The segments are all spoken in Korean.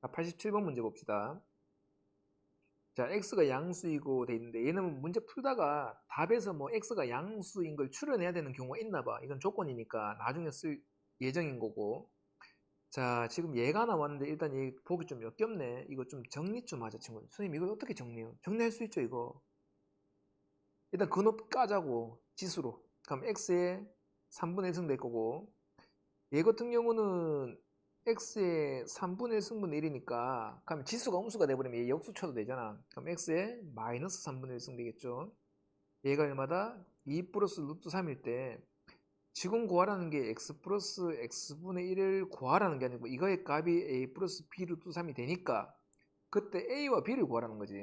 자, 87번 문제 봅시다. 자, x가 양수이고 돼 있는데 얘는 문제 풀다가 답에서 뭐 x가 양수인 걸 추려내야 되는 경우가 있나 봐. 이건 조건이니까 나중에 쓸 예정인 거고. 자, 지금 얘가 나왔는데 일단 얘 보기 좀 역겹네. 이거 좀 정리 좀 하자, 친구들. 선생님 이걸 어떻게 정리해요? 정리할 수 있죠, 이거. 일단 근호 까자고 지수로. 그럼 x의 3분의 1승 될 거고 얘 같은 경우는 x의 3분의 1 승분 1이니까 그럼 지수가 음수가 돼버리면 얘 역수 쳐도 되잖아 그럼 x의 마이너스 3분의 1 승 되겠죠 얘가 얼마다? 2 플러스 루트 3일 때 지금 구하라는 게 x 플러스 x분의 1을 구하라는 게 아니고 이거의 값이 a 플러스 b 루트 3이 되니까 그때 a와 b를 구하라는 거지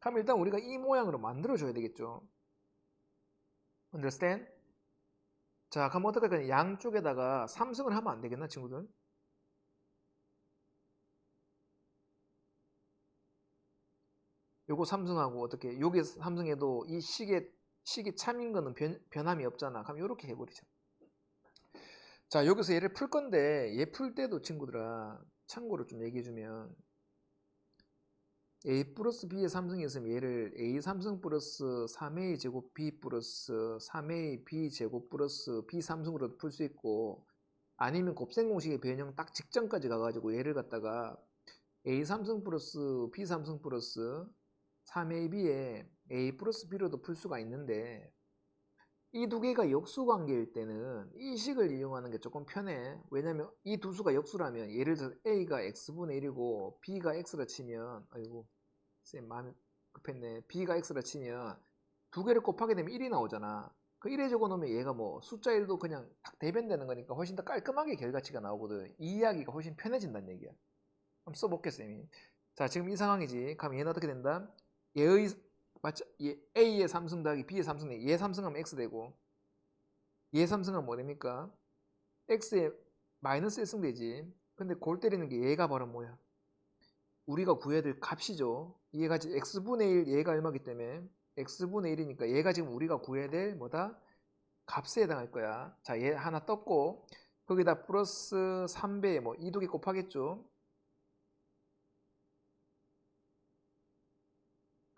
그럼 일단 우리가 이 모양으로 만들어 줘야 되겠죠 understand? 자, 그럼 어떻게 할까요? 양쪽에다가 삼승을 하면 안 되겠나, 친구들? 요거 삼승하고 어떻게, 요게 삼승해도 이 식의, 식이 참인 거는 변, 변함이 없잖아. 그럼 요렇게 해버리죠. 자, 여기서 얘를 풀 건데, 얘 풀 때도 친구들아, 참고로 좀 얘기해주면, a 플러스 b의 삼승이 있으면 얘를 a 삼승 플러스 3a 제곱 b 플러스 3a b 제곱 플러스 b 삼승으로도 풀 수 있고 아니면 곱셈 공식의 변형 딱 직전까지 가가지고 얘를 갖다가 a 삼승 플러스 b 삼승 플러스 3ab에 a 플러스 b로도 풀 수가 있는데 이 두 개가 역수 관계일 때는 이 식을 이용하는 게 조금 편해. 왜냐면 이 두 수가 역수라면 예를 들어 a가 x분의 1이고 b가 x라 치면 아이고 쌤 마음이 급했네. b가 x라 치면 두 개를 곱하게 되면 1이 나오잖아. 그 1에 적어 놓으면 얘가 뭐 숫자 1도 그냥 딱 대변되는 거니까 훨씬 더 깔끔하게 결과치가 나오거든. 이 이야기가 훨씬 편해진다는 얘기야. 한번 써볼게 쌤이. 자 지금 이 상황이지. 그럼 얘는 어떻게 된다? 얘의 맞죠? 얘 A의 삼승 더하기 B의 삼승 얘 삼승하면 X 되고 얘 삼승하면 뭐 됩니까? X에 마이너스 1승 되지 근데 골 때리는 게 얘가 바로 뭐야? 우리가 구해야 될 값이죠 얘가 지금 X분의 1 얘가 얼마기 때문에 X분의 1이니까 얘가 지금 우리가 구해야 될 뭐다? 값에 해당할 거야 자 얘 하나 떴고 거기다 플러스 3배 뭐 이두개 곱하겠죠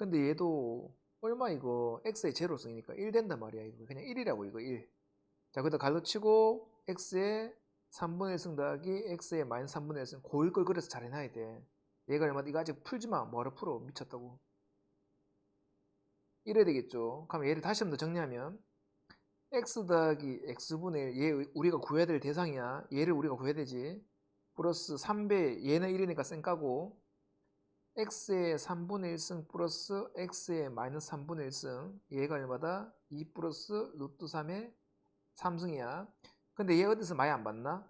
근데 얘도 얼마 이거 x의 제로 쓰니까 1 된단 말이야 이거 그냥 1이라고 이거 1. 자 그다 갈로 치고 x의 3분의 1승 더하기 x의 마이너스 3분의 1승 고일 걸 그래서 잘 해놔야 돼. 얘가 얼마다 이거 아직 풀지마 뭐하러 풀어 미쳤다고. 이래야 되겠죠. 그럼 얘를 다시 한번 더 정리하면 x 더하기 x분의 1, 얘 우리가 구해야 될 대상이야. 얘를 우리가 구해야 되지. 플러스 3배 얘는 1이니까 쌩 까고 x의 3분의 1승 플러스 x의 마이너스 3분의 1승 얘가 얼마다? 2 플러스 루트 3의 3승이야 근데 얘 어디서 많이 안 봤나?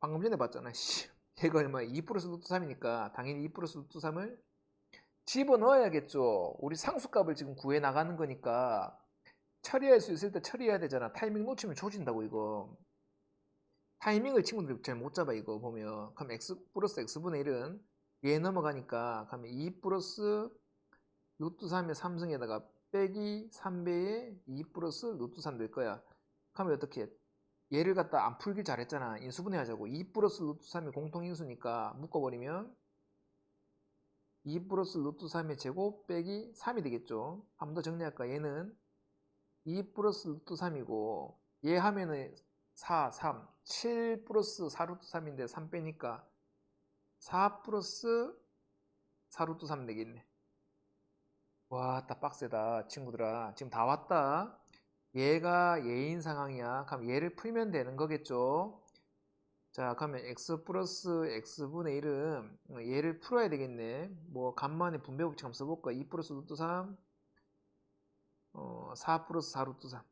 방금 전에 봤잖아 씨. 얘가 얼마야? 2 플러스 루트 3이니까 당연히 2 플러스 루트 3을 집어넣어야겠죠 우리 상수값을 지금 구해 나가는 거니까 처리할 수 있을 때 처리해야 되잖아 타이밍 놓치면 조진다고 이거 타이밍을 친구들이 잘 못 잡아 이거 보면 그럼 x 플러스 x분의 1은 얘 넘어가니까 그러면 2 플러스 루트 3의 3승에다가 빼기 3배의 2 플러스 루트 3 될 거야. 그러면 어떻게 얘를 갖다 안 풀길 잘했잖아. 인수분해 하자고. 2 플러스 루트 3이 공통인수니까 묶어버리면 2 플러스 루트 3의 제곱 빼기 3이 되겠죠. 한 번 더 정리할까? 얘는 2 플러스 루트 3이고 얘 하면은 4, 3, 7 플러스 4 루트 3인데 3 빼니까 4 플러스 4루트 3 되겠네. 와, 딱 빡세다. 친구들아. 지금 다 왔다. 얘가 얘인 상황이야. 그럼 얘를 풀면 되는 거겠죠. 자, 그러면 x 플러스 x분의 1은 얘를 풀어야 되겠네. 뭐, 간만에 분배 법칙 한번 써볼까? 2 플러스 루트 3, 어, 4 플러스 4 루트 3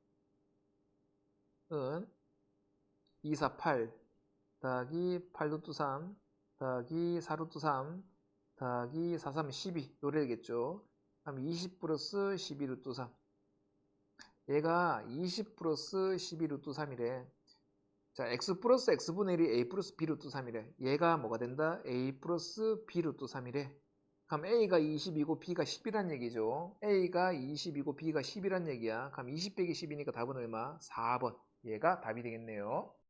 은 2, 4, 8 더하기 8 루트 3 더하기 4루트 3 더하기 4, 3, 12 요래 되겠죠. 그럼 20 플러스 12 루트 3 얘가 20 플러스 12 루트 3이래. 자, x 플러스 x분의 1이 a 플러스 b루트 3이래. 얘가 뭐가 된다? a 플러스 b루트 3이래. 그럼 a가 20이고 b가 10이란 얘기죠. a가 20이고 b가 10이란 얘기야. 그럼 20 빼기 10이니까 답은 얼마? 4번. 얘가 답이 되겠네요.